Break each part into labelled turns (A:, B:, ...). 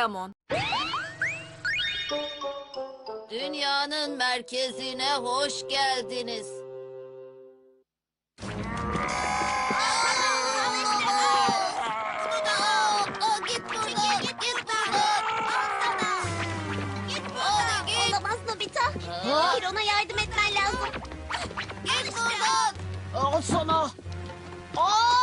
A: Doraemon.
B: Dünyanın merkezine hoş geldiniz. Git buradan, git buradan.
C: Git buradan. Olamaz Nobita. Hiron'a yardım etmen lazım.
B: Git buradan.
D: Al sana. Al.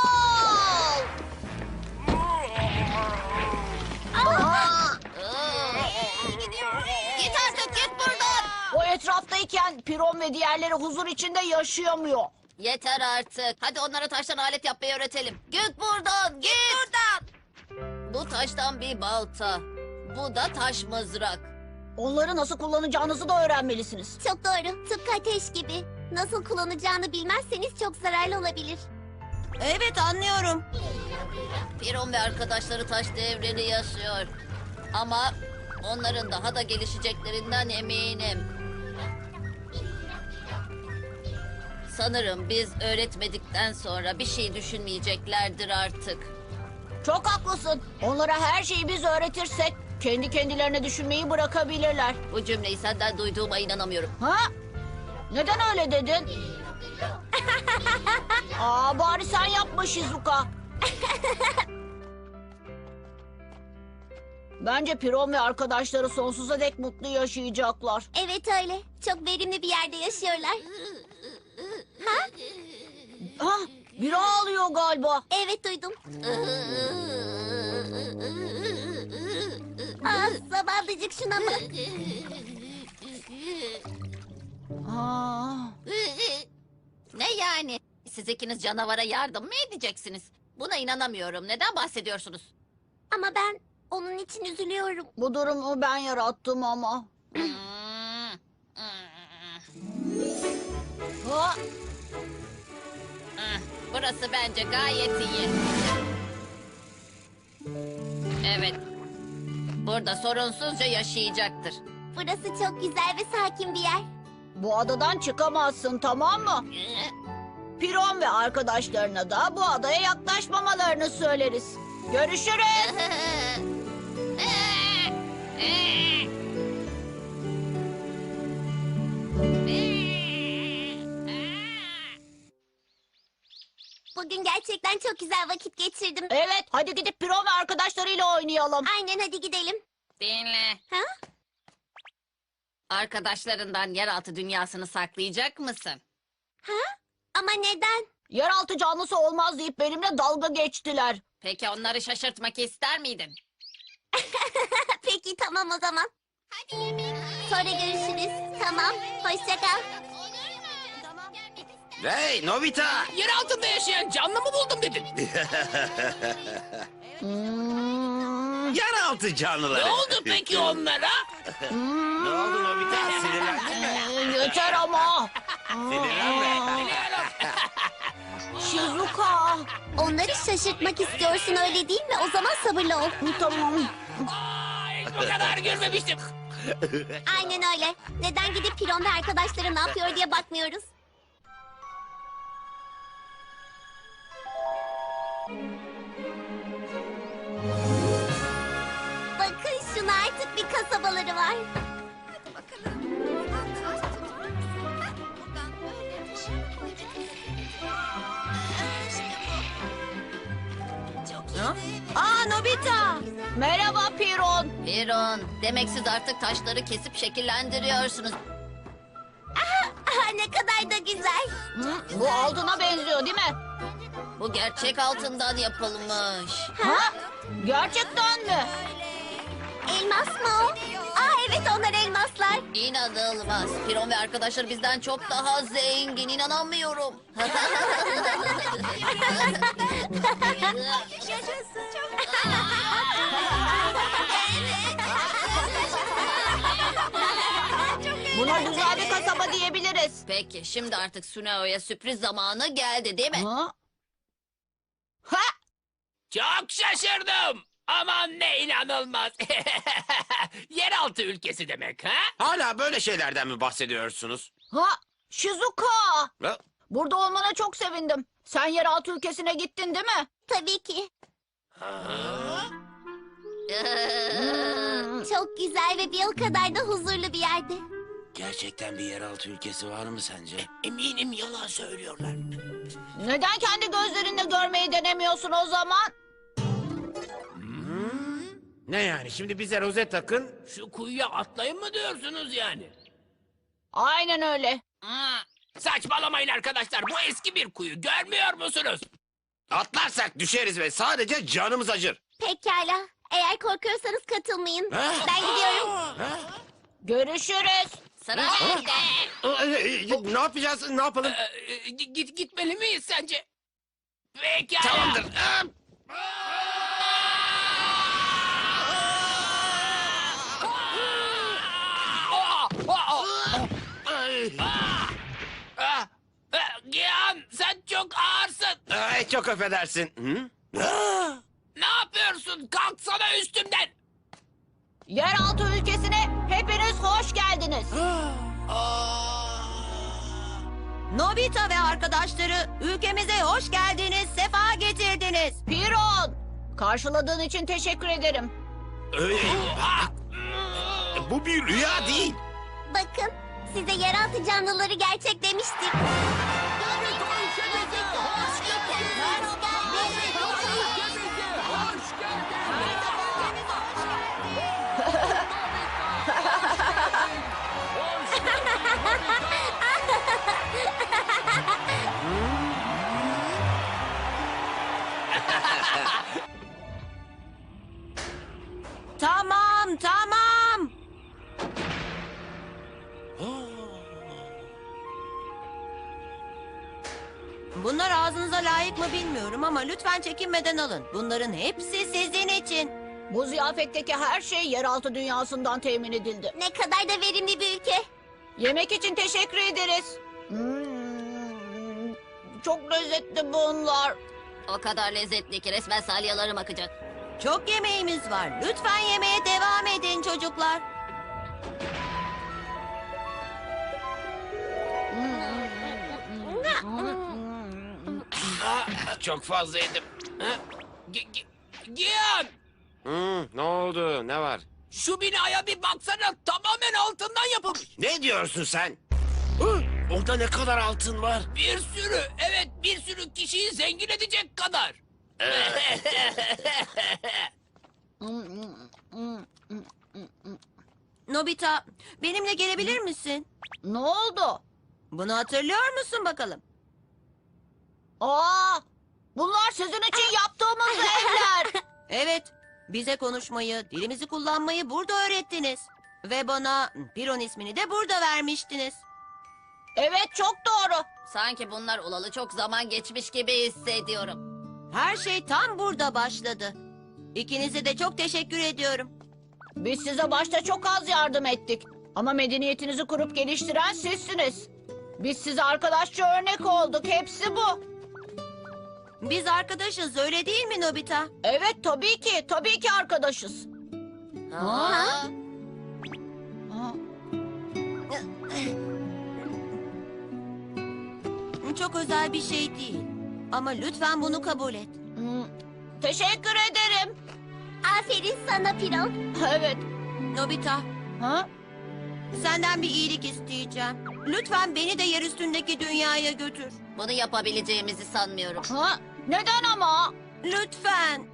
D: Etraftayken Piron ve diğerleri huzur içinde yaşayamıyor.
B: Yeter artık. Hadi onlara taştan alet yapmayı öğretelim. Git buradan, git. buradan. Bu taştan bir balta. Bu da taş mızrak.
D: Onları nasıl kullanacağınızı da öğrenmelisiniz.
C: Çok doğru. Tıpkı ateş gibi. Nasıl kullanacağını bilmezseniz çok zararlı olabilir.
D: Evet anlıyorum.
B: Piron ve arkadaşları taş devrini yaşıyor. Ama onların daha da gelişeceklerinden eminim. Sanırım biz öğretmedikten sonra bir şey düşünmeyeceklerdir artık.
D: Çok haklısın. Onlara her şeyi biz öğretirsek kendi kendilerine düşünmeyi bırakabilirler.
B: Bu cümleyi senden duyduğuma inanamıyorum.
D: Ha? Neden öyle dedin? Aa bari sen yapma Shizuka. Bence Piron ve arkadaşları sonsuza dek mutlu yaşayacaklar.
C: Evet öyle. Çok verimli bir yerde yaşıyorlar.
D: Ha, biri ağlıyor galiba.
C: Evet duydum. Ah zavallıcık şuna bak.
D: Aa,
B: Ne yani? Siz ikiniz canavara yardım mı edeceksiniz? Buna inanamıyorum. Neden bahsediyorsunuz?
C: Ama ben onun için üzülüyorum.
D: bu durumu ben yarattım ama.
B: Hmm, hmm,
D: Ha,
B: hmm. Burası bence gayet iyi. Evet. Burada sorunsuzca yaşayacaktır.
C: Burası çok güzel ve sakin bir yer.
D: bu adadan çıkamazsın tamam mı? Piron ve arkadaşlarına da bu adaya yaklaşmamalarını söyleriz. Görüşürüz.
C: Bugün gerçekten çok güzel vakit geçirdim.
D: Evet, hadi gidip Piron ve arkadaşlarıyla oynayalım.
C: Aynen hadi gidelim.
B: Dinle.
C: Ha?
B: Arkadaşlarından yeraltı dünyasını saklayacak mısın?
C: Ha? Ama neden?
D: Yeraltı canlısı olmaz deyip benimle dalga geçtiler.
B: Peki onları şaşırtmak ister miydin?
C: Peki tamam o zaman. Hadi yemek. Sonra görüşürüz. Tamam. Hoşça kal.
E: Hey Nobita!
F: Yer altında yaşayan canlı mı buldum dedin?
D: Hmm,
E: Yeraltı canlıları.
F: Ne oldu peki onlara?
E: Ne oldu Nobita? Sinirlendin mi?
D: yeter ama.
E: Sinirlenme.
D: Shizuka.
C: Onları şaşırtmak istiyorsun öyle değil mi? O zaman sabırlı ol.
D: Tamam.
F: Ay, bu kadar görmemiştim.
C: Aynen öyle. Neden gidip Piron ve arkadaşları ne yapıyor diye bakmıyoruz? Kasabaları var. Hadi bakalım. Buradan ters tutar mısın? Heh, Buradan böyle dışarı koyacaksın. İşte bu. Çok iyi.
D: Aa Nobita. Merhaba Piron.
B: Piron, demek siz artık taşları kesip şekillendiriyorsunuz.
C: Aha, ne kadar da güzel.
D: Hı, bu altına benziyor değil mi?
B: Bu gerçek altından yapılmış.
D: Ha? Gerçekten mi?
C: Elmas mı o? Aa evet onlar elmaslar.
B: İnanılmaz. Piron ve arkadaşlar bizden çok daha zengin. İnanamıyorum.
C: Yaşasın. Çok
D: Buna güzel bir kasaba diyebiliriz.
B: Peki, şimdi artık Suneo'ya sürpriz zamanı geldi değil mi?
D: Ha? Ha?
F: Çok şaşırdım. Aman ne inanılmaz. Yeraltı ülkesi demek ha?
E: Hala böyle şeylerden mi bahsediyorsunuz?
D: Ha? Shizuka.
E: Ha?
D: Burada olmana çok sevindim. Sen yeraltı ülkesine gittin değil mi?
C: Tabii ki. Çok güzel ve bir o kadar da huzurlu bir yerde.
E: Gerçekten bir yeraltı ülkesi var mı sence?
F: Eminim yalan söylüyorlar.
D: Neden kendi gözlerinle görmeyi denemiyorsun o zaman?
E: Ne yani şimdi bize rozet takın?
F: Şu kuyuya atlayın mı diyorsunuz yani?
D: Aynen öyle.
F: Saçmalamayın arkadaşlar. Bu eski bir kuyu. Görmüyor musunuz?
E: Atlarsak düşeriz ve sadece canımız acır.
C: Pekala. Eğer korkuyorsanız katılmayın.
E: Ha?
C: Ben gidiyorum.
D: Görüşürüz.
B: Sıra bende.
E: Ee, Ne yapacağız? Ne yapalım?
F: Ee, git gitmeli miyiz sence? Pekala.
E: Tamamdır.
F: Aa, aa,
E: Ay.
F: aa. Ah, Gian sen çok ağırsın.
E: Ay, çok affedersin. Hı?
F: Ne yapıyorsun? Kalksana üstümden.
D: Yeraltı ülkesine hepiniz hoş geldiniz.
A: Nobita ve arkadaşları ülkemize hoş geldiniz, sefa getirdiniz.
D: Piron, karşıladığın için teşekkür ederim.
E: Öyle- Ah! Bu bir rüya değil.
C: Bakın size yeraltı canlıları gerçeklemiştik.
A: Tamam, tamam. Layık mı bilmiyorum ama lütfen çekinmeden alın. Bunların hepsi sizin için.
D: Bu ziyafetteki her şey yeraltı dünyasından temin edildi.
C: Ne kadar da verimli bir ülke.
D: Yemek için teşekkür ederiz. Hmm, çok lezzetli bunlar.
B: O kadar lezzetli ki resmen salyalarım akacak.
A: Çok yemeğimiz var. Lütfen yemeye devam edin çocuklar.
F: Çok fazla yedim. Ha? Gian
E: Hı, ne oldu? Ne var?
F: şu binaya bir baksana tamamen altından yapılmış.
E: Ne diyorsun sen? Hı, Orada ne kadar altın var?
F: Bir sürü evet bir sürü kişiyi zengin edecek kadar.
A: Nobita, benimle gelebilir misin?
D: Ne oldu?
A: Bunu hatırlıyor musun bakalım?
D: Aa, bunlar sizin için yaptığımız evler.
A: Evet, bize konuşmayı, dilimizi kullanmayı burada öğrettiniz. Ve bana Piron ismini de burada vermiştiniz.
D: Evet çok doğru.
B: Sanki bunlar olalı çok zaman geçmiş gibi hissediyorum.
A: Her şey tam burada başladı. İkinize de çok teşekkür ediyorum.
D: Biz size başta çok az yardım ettik. Ama medeniyetinizi kurup geliştiren sizsiniz. Biz size arkadaşça örnek olduk. Hepsi bu.
A: Biz arkadaşız öyle değil mi Nobita?
D: Evet tabii ki. Tabii ki arkadaşız.
B: Ha?
D: Ha,
A: Çok özel bir şey değil. Ama lütfen bunu kabul et.
D: Teşekkür ederim.
C: Aferin sana Piron.
D: Evet.
A: Nobita,
D: Ha?
A: Senden bir iyilik isteyeceğim. Lütfen beni de yer üstündeki dünyaya götür.
B: Bunu yapabileceğimizi sanmıyorum.
D: Ha? Neden ama?
A: Lütfen.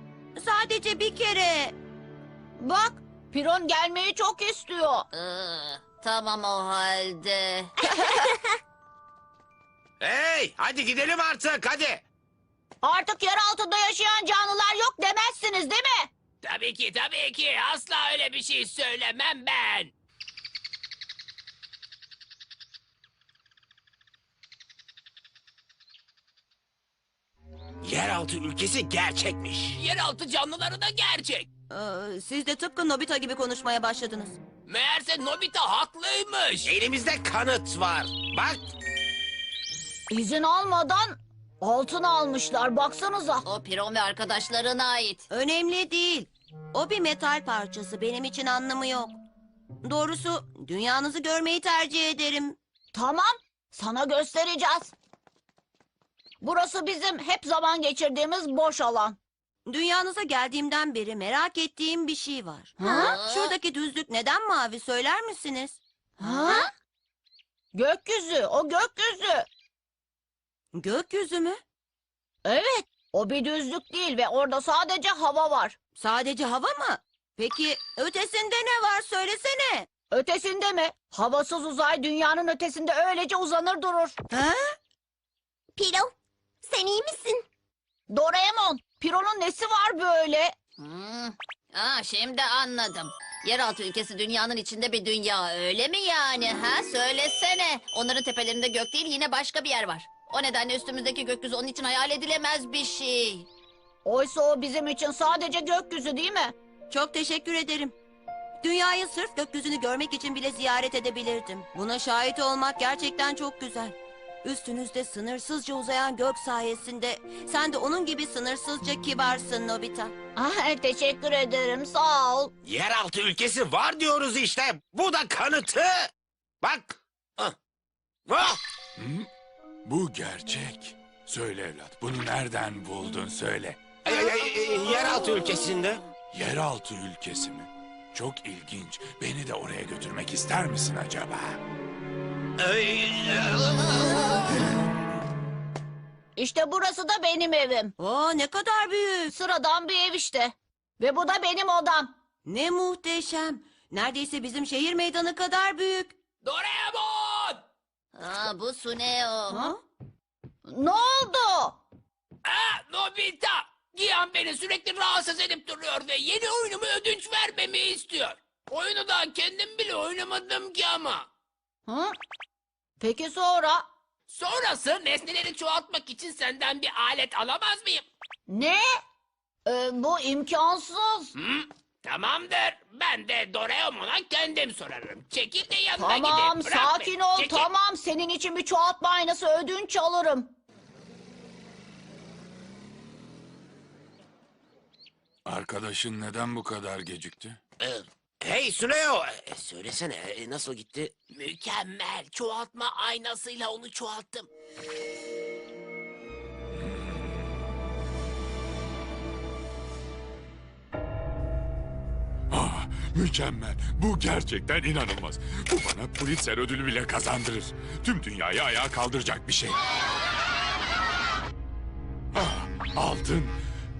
A: Sadece bir kere.
D: Bak, Piron gelmeyi çok istiyor.
B: Iı, tamam o halde.
E: Hey, hadi gidelim artık, hadi.
D: Artık yer altında yaşayan canlılar yok demezsiniz değil mi?
F: Tabii ki tabii ki asla öyle bir şey söylemem ben.
E: Yeraltı ülkesi gerçekmiş.
F: Yeraltı canlıları da gerçek.
A: Ee, siz de tıpkı Nobita gibi konuşmaya başladınız.
F: Meğerse Nobita haklıymış.
E: Elimizde kanıt var. Bak,
D: İzin almadan altın almışlar. Baksanıza.
B: O Piron ve arkadaşlarına ait.
A: Önemli değil. O bir metal parçası. Benim için anlamı yok. Doğrusu dünyanızı görmeyi tercih ederim.
D: Tamam, sana göstereceğiz. Burası bizim hep zaman geçirdiğimiz boş alan.
A: Dünyanıza geldiğimden beri merak ettiğim bir şey var.
D: Ha?
A: Şuradaki düzlük neden mavi söyler misiniz?
D: Ha? Gökyüzü, o gökyüzü.
A: Gökyüzü mü?
D: Evet, o bir düzlük değil ve orada sadece hava var.
A: Sadece hava mı? Peki ötesinde ne var söylesene.
D: Ötesinde mi? Havasız uzay dünyanın ötesinde öylece uzanır durur.
A: Ha?
C: Piro, sen iyi misin?
D: Doraemon, Piro'nun nesi var böyle?
B: Hmm. Aa, şimdi anladım. Yeraltı ülkesi dünyanın içinde bir dünya öyle mi yani? Ha söylesene. Onların tepelerinde gök değil yine başka bir yer var. O nedenle üstümüzdeki gökyüzü onun için hayal edilemez bir şey.
D: Oysa o bizim için sadece gökyüzü değil mi?
A: Çok teşekkür ederim. Dünyayı sırf gökyüzünü görmek için bile ziyaret edebilirdim. Buna şahit olmak gerçekten çok güzel. Üstünüzde sınırsızca uzayan gök sayesinde sen de onun gibi sınırsızca kibarsın Nobita.
D: Ah, teşekkür ederim, sağ ol.
E: Yeraltı ülkesi var diyoruz işte. Bu da kanıtı. Bak. Ah. Ah.
G: Bu gerçek. Söyle evlat, bunu nereden buldun söyle.
E: Ay, ay, ay, Yeraltı ülkesinde.
G: Yeraltı ülkesi mi? Çok ilginç. Beni de oraya götürmek ister misin acaba?
D: İşte burası da benim evim.
A: Oo ne kadar büyük.
D: Sıradan bir ev işte. Ve bu da benim odam.
A: Ne muhteşem. Neredeyse bizim şehir meydanı kadar büyük.
F: Doraemon!
B: Aa, bu Suneo.
A: Ha?
D: Ne oldu?
F: Aa, Nobita! Giyan beni sürekli rahatsız edip duruyor ve yeni oyunumu ödünç vermemi istiyor. Oyunu da kendim bile oynamadım ki ama.
D: Hı? Peki sonra?
F: Sonrası nesneleri çoğaltmak için senden bir alet alamaz mıyım?
D: Ne? Ee, bu imkansız.
F: Hı? Tamamdır. Ben de Doraemon'a kendim sorarım. Çekil de yanına
D: Tamam,
F: gidip bırak
D: sakin
F: beni.
D: ol.
F: Çekil.
D: Tamam, senin için bir çoğaltma aynası ödünç alırım.
G: Arkadaşın neden bu kadar gecikti?
E: e, Hey Suneo. e, Söylesene e, nasıl gitti?
F: Mükemmel. Çoğaltma aynasıyla onu çoğalttım.
G: Ah, mükemmel. Bu gerçekten inanılmaz. Bu bana Pulitzer ödülü bile kazandırır. Tüm dünyayı ayağa kaldıracak bir şey. Ah, altın,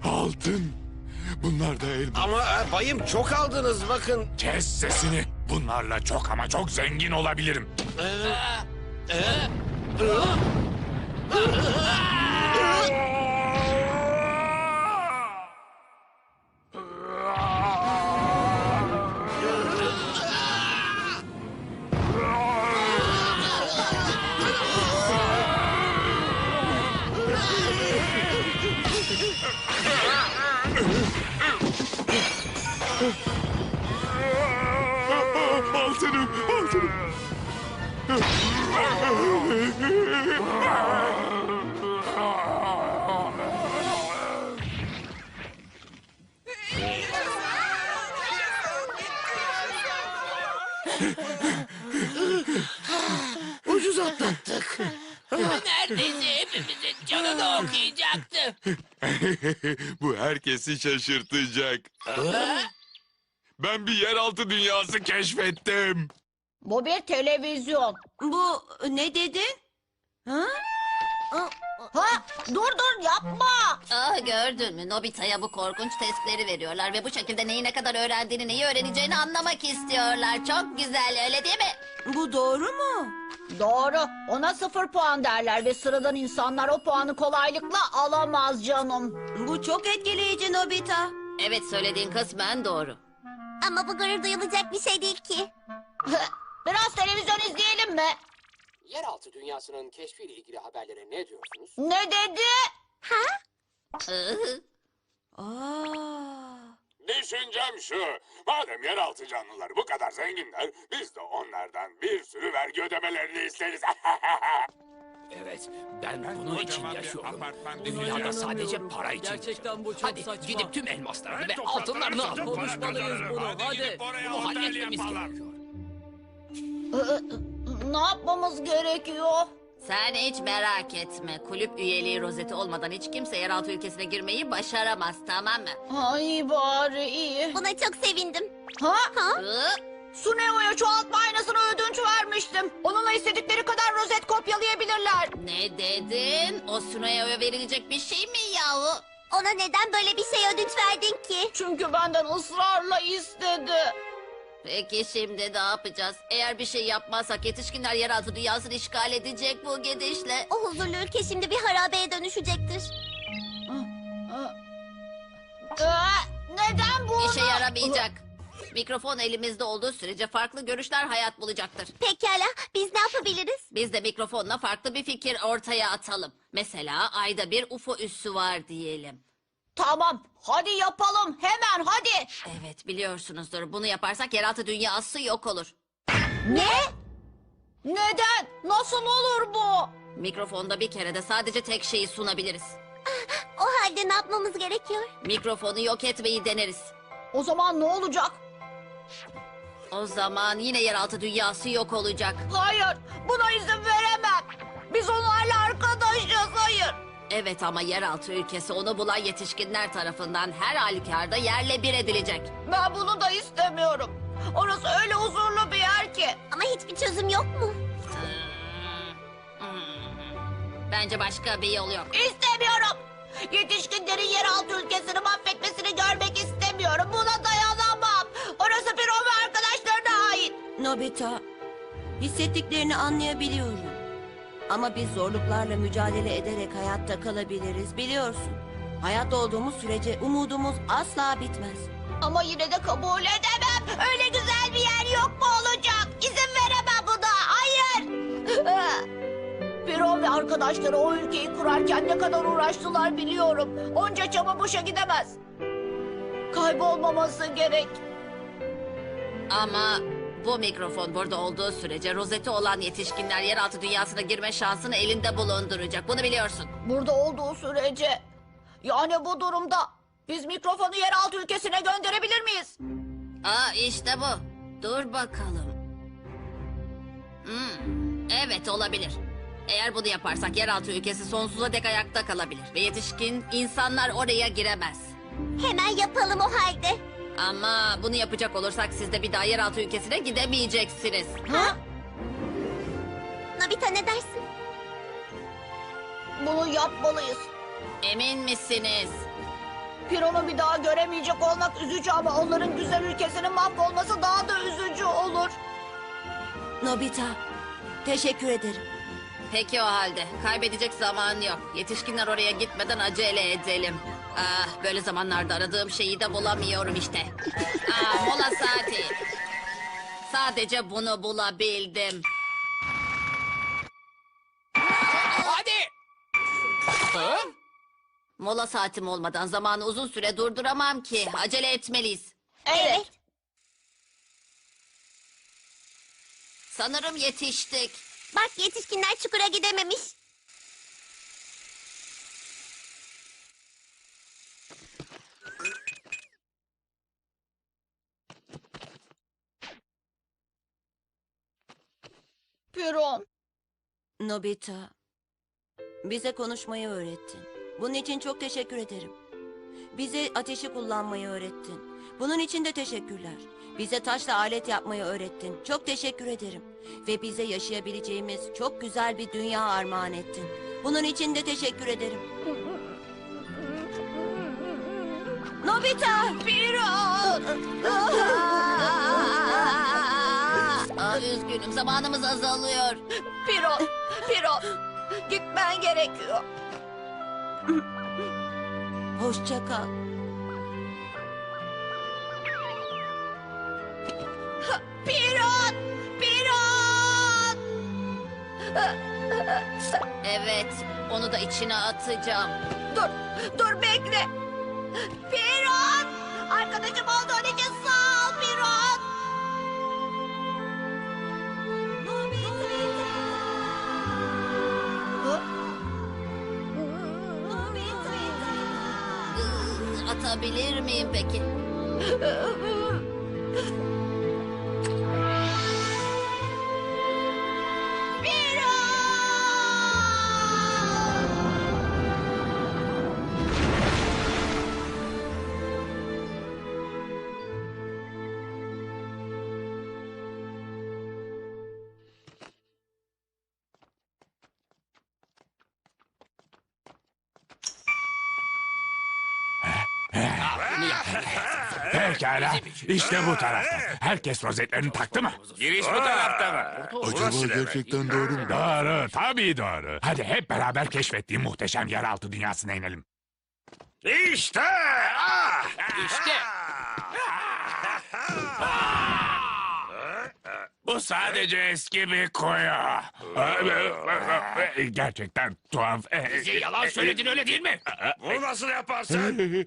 G: altın. Bunlar da elma.
E: Ama e, bayım çok aldınız bakın.
G: Kes sesini. Bunlarla çok ama çok zengin olabilirim. Altınım,
E: Ucuz atlattık.
F: Neredeyse hepimizin canını okuyacaktı.
G: Bu herkesi şaşırtacak. Ben bir yeraltı dünyası keşfettim.
D: Bu bir televizyon.
A: Bu ne dedin? Ha?
D: Ha, dur dur yapma.
B: Ah gördün mü? Nobita'ya bu korkunç testleri veriyorlar ve bu şekilde neyi ne kadar öğrendiğini, neyi öğreneceğini anlamak istiyorlar. Çok güzel öyle değil mi?
A: Bu doğru mu?
D: Doğru. Ona sıfır puan derler ve sıradan insanlar o puanı kolaylıkla alamaz canım.
A: Bu çok etkileyici Nobita.
B: Evet söylediğin kısmen doğru.
C: Ama bu gurur duyulacak bir şey değil ki.
D: Biraz televizyon izleyelim mi?
H: Yeraltı dünyasının keşfiyle ilgili haberlere ne diyorsunuz?
D: Ne dedi?
B: Iı,
A: Aa.
G: Düşüncem şu. Madem yeraltı canlılar bu kadar zenginler, biz de onlardan bir sürü vergi ödemelerini isteriz.
F: Evet, ben,
G: Ben
F: bunun için
G: kocaman bir
F: yaşıyorum.
G: apartman
F: Dünyada sadece para için
I: Gerçekten bu çok
F: Hadi
I: saçma.
F: gidip tüm elmaslarını ve altınlarını alalım.
I: Konuşmalıyız bunu,
G: Hadi
F: Bunu halletmemiz gerekiyor.
D: Ne yapmamız gerekiyor?
B: Sen hiç merak etme. Kulüp üyeliği rozeti olmadan hiç kimse yeraltı ülkesine girmeyi başaramaz tamam mı?
D: Ay bari iyi.
C: Buna çok sevindim.
D: Ha?
C: Ha?
B: Hı?
D: Suneo'ya çoğaltma aynasını ödünç vermiştim. Onunla istedikleri kadar rozet kopyalayabilirler.
B: Ne dedin? O Sunay'a verilecek bir şey mi yahu?
C: Ona neden böyle bir şey ödünç verdin ki?
D: Çünkü benden ısrarla istedi.
B: Peki şimdi ne yapacağız? Eğer bir şey yapmazsak yetişkinler yeraltı dünyasını işgal edecek bu gidişle.
C: O huzurlu ülke şimdi bir harabeye dönüşecektir.
D: Neden bu?
B: İşe yaramayacak. Mikrofon elimizde olduğu sürece farklı görüşler hayat bulacaktır.
C: Pekala, biz ne yapabiliriz?
B: Biz de mikrofonla farklı bir fikir ortaya atalım. Mesela ayda bir UFO üssü var diyelim.
D: Tamam, hadi yapalım. Hemen hadi.
B: Evet biliyorsunuzdur bunu yaparsak yeraltı dünyası yok olur.
D: Ne? Neden? Nasıl olur bu?
B: Mikrofonda bir kere de sadece tek şeyi sunabiliriz.
C: O halde ne yapmamız gerekiyor?
B: Mikrofonu yok etmeyi deneriz.
D: O zaman ne olacak?
B: O zaman yine yeraltı dünyası yok olacak.
D: Hayır, buna izin veremem. Biz onlarla arkadaşız, hayır.
B: Evet ama yeraltı ülkesi onu bulan yetişkinler tarafından her halükarda yerle bir edilecek.
D: Ben bunu da istemiyorum. Orası öyle huzurlu bir yer ki.
C: Ama hiçbir çözüm yok mu?
B: Hmm. Bence başka bir yol yok.
D: İstemiyorum. Yetişkinlerin yeraltı ülkesini mahvetmesini görmek istemiyorum. Buna dayanamam. Orası bir ve arkadaşlarına ait.
A: Nobita, hissettiklerini anlayabiliyorum. Ama biz zorluklarla mücadele ederek hayatta kalabiliriz biliyorsun. Hayatta olduğumuz sürece umudumuz asla bitmez.
D: Ama yine de kabul edemem. Öyle güzel bir yer yok mu olacak? İzin veremem buna. Hayır. Piron ve arkadaşları o ülkeyi kurarken ne kadar uğraştılar biliyorum. Onca çaba boşa gidemez. Kaybolmaması gerek.
B: Ama bu mikrofon burada olduğu sürece rozeti olan yetişkinler yeraltı dünyasına girme şansını elinde bulunduracak. Bunu biliyorsun.
D: Burada olduğu sürece. Yani bu durumda biz mikrofonu yeraltı ülkesine gönderebilir miyiz?
B: Aa işte bu. Dur bakalım. Hmm, evet olabilir. Eğer bunu yaparsak yeraltı ülkesi sonsuza dek ayakta kalabilir. Ve yetişkin insanlar oraya giremez.
C: Hemen yapalım o halde.
B: Ama bunu yapacak olursak siz de bir daha yeraltı ülkesine gidemeyeceksiniz.
D: Ha?
C: Nobita ne dersin?
D: Bunu yapmalıyız.
B: Emin misiniz?
D: Piron'u bir daha göremeyecek olmak üzücü ama onların güzel ülkesinin mahvolması daha da üzücü olur.
A: Nobita, teşekkür ederim.
B: Peki o halde. Kaybedecek zaman yok. Yetişkinler oraya gitmeden acele edelim. Ah, böyle zamanlarda aradığım şeyi de bulamıyorum işte. Ah, mola saati. Sadece bunu bulabildim.
F: Hadi. Ha?
B: Mola saatim olmadan zamanı uzun süre durduramam ki. Acele etmeliyiz.
D: Evet.
B: Sanırım yetiştik.
C: Bak yetişkinler çukura gidememiş.
D: Piron.
A: Nobita, bize konuşmayı öğrettin. Bunun için çok teşekkür ederim. Bize ateşi kullanmayı öğrettin. Bunun için de teşekkürler. Bize taşla alet yapmayı öğrettin. Çok teşekkür ederim. Ve bize yaşayabileceğimiz çok güzel bir dünya armağan ettin. Bunun için de teşekkür ederim. Nobita!
D: Piron.
B: Üzgünüm zamanımız azalıyor.
D: Piron. Piron. Gitmen gerekiyor.
A: Hoşça kal.
D: Piron. Piron.
B: Evet onu da içine atacağım.
D: Dur. Dur bekle. Piron. Arkadaşım olduğun için sağ ol Piron.
B: Atabilir miyim peki?
G: Pekala. İşte bu tarafta. Herkes rozetlerini taktı mı?
E: Giriş bu tarafta mı?
J: Acaba gerçekten doğru mu?
G: Doğru. Tabii doğru. Hadi hep beraber keşfettiğim muhteşem yeraltı dünyasına inelim.
E: İşte. Ah!
F: İşte.
G: Bu sadece eski bir kuyu. Gerçekten tuhaf.
F: Bize yalan söyledin öyle değil mi?
E: Bunu nasıl yaparsın?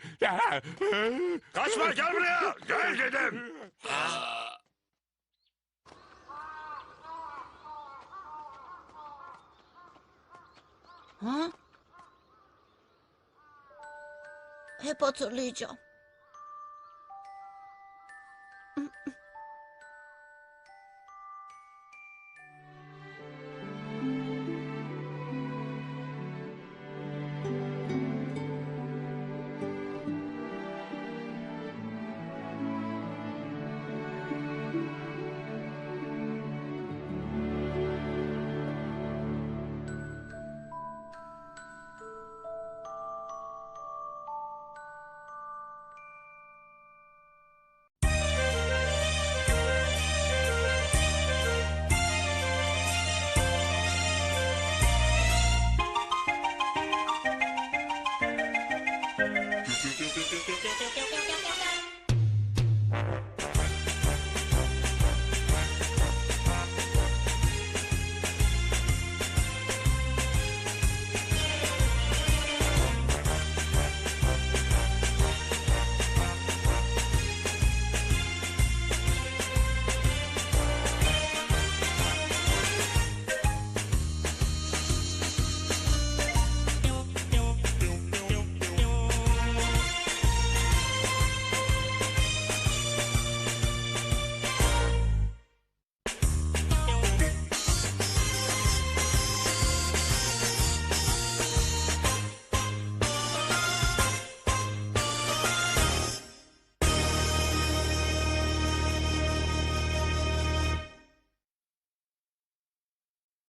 E: Kaçma gel buraya. Gel dedim.
D: Ha? Hep hatırlayacağım.